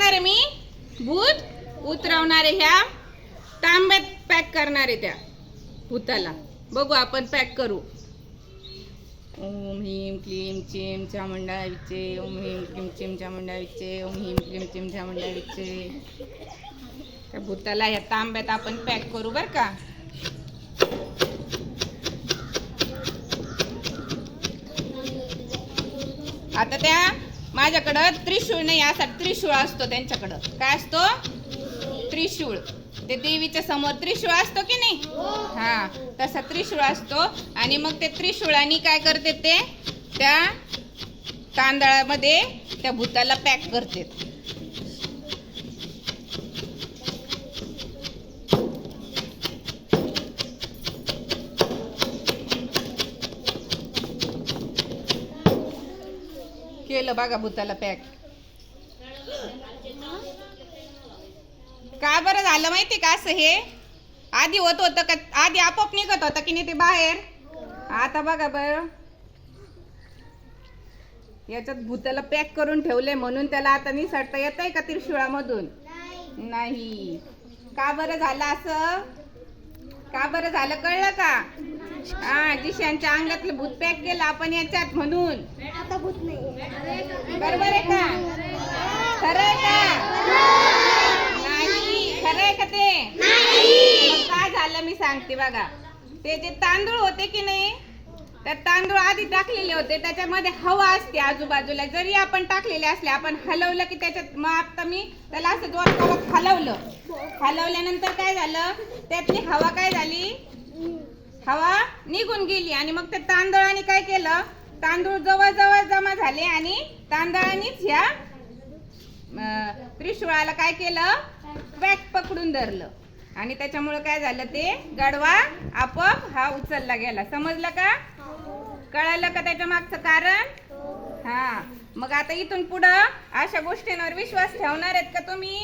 करणार आहे मी? भूत उतरवणार आहे ह्या तांब्यात पॅक करणार आहे त्या भूताला. बघू आपण पॅक करू. ओम ह्रीम क्लीम चिम चामुंडा विचे ओम ह्रीम क्लीम चिम चामुंडा विचे ओम ह्रीम क्लीम चिम चामुंडा विचे त्या भूताला ह्या तांब्यात आपण पॅक करू बर का? आता त्या माझ्याकडं त्रिशूळ नाही असा त्रिशूळ असतो त्यांच्याकडं. काय असतो? त्रिशूळ. ते देवीच्या समोर त्रिशूळ असतो की नाही? हा तसा त्रिशूळ असतो. आणि मग ते त्रिशूळाने काय करते ते? त्या तांदळामध्ये त्या भूताला पॅक करते. केलं बघा भूताला पॅक. का बरं झालं माहिती का असं हे? आधी होत होतं का आधी आपोआप निघत होतं की नाही ते बाहेर? आता बघा बर. याच्यात भूताला पॅक करून ठेवले म्हणून त्याला आता निसटता येत आहे का त्रिशूळामधून? नाही. का बरं झालं असं? का बरं झालं? कळलं का? हा जिशांच्या अंगातलं भूत पॅक केलं आपण याच्यात म्हणून. आता भूत नाही. बरोबर आहे का? खरं आहे का? नाही. खरं आहे का ते? मग काय झालं मी सांगते बघा. ते जे तांदूळ होते की नाही त्या तांदूळ आधी टाकलेले होते. त्याच्यामध्ये हवा असते आजूबाजूला. जरी आपण टाकलेले असले आपण हलवलं की त्याच्यात मग आता मी त्याला असं जोर जोरात हलवलं. हलवल्यानंतर काय झालं? त्यातली हवा काय झाली? हवा निघून गेली आणि मग त्या तांदळाने काय केलं? तांदूळ जवळ जवळ जमा झाले आणि तांदळानेच ह्या अं, त्रिशूळाला काय केलं? पॅक पकडून धरलं. आणि त्याच्यामुळे काय झालं ते? गडवा आपोआप हा उचलला गेला. समजलं का? कळालं का त्याच्या मागचं कारण? हा. मग आता इथून पुढं अशा गोष्टींवर विश्वास ठेवणार आहेत का तुम्ही.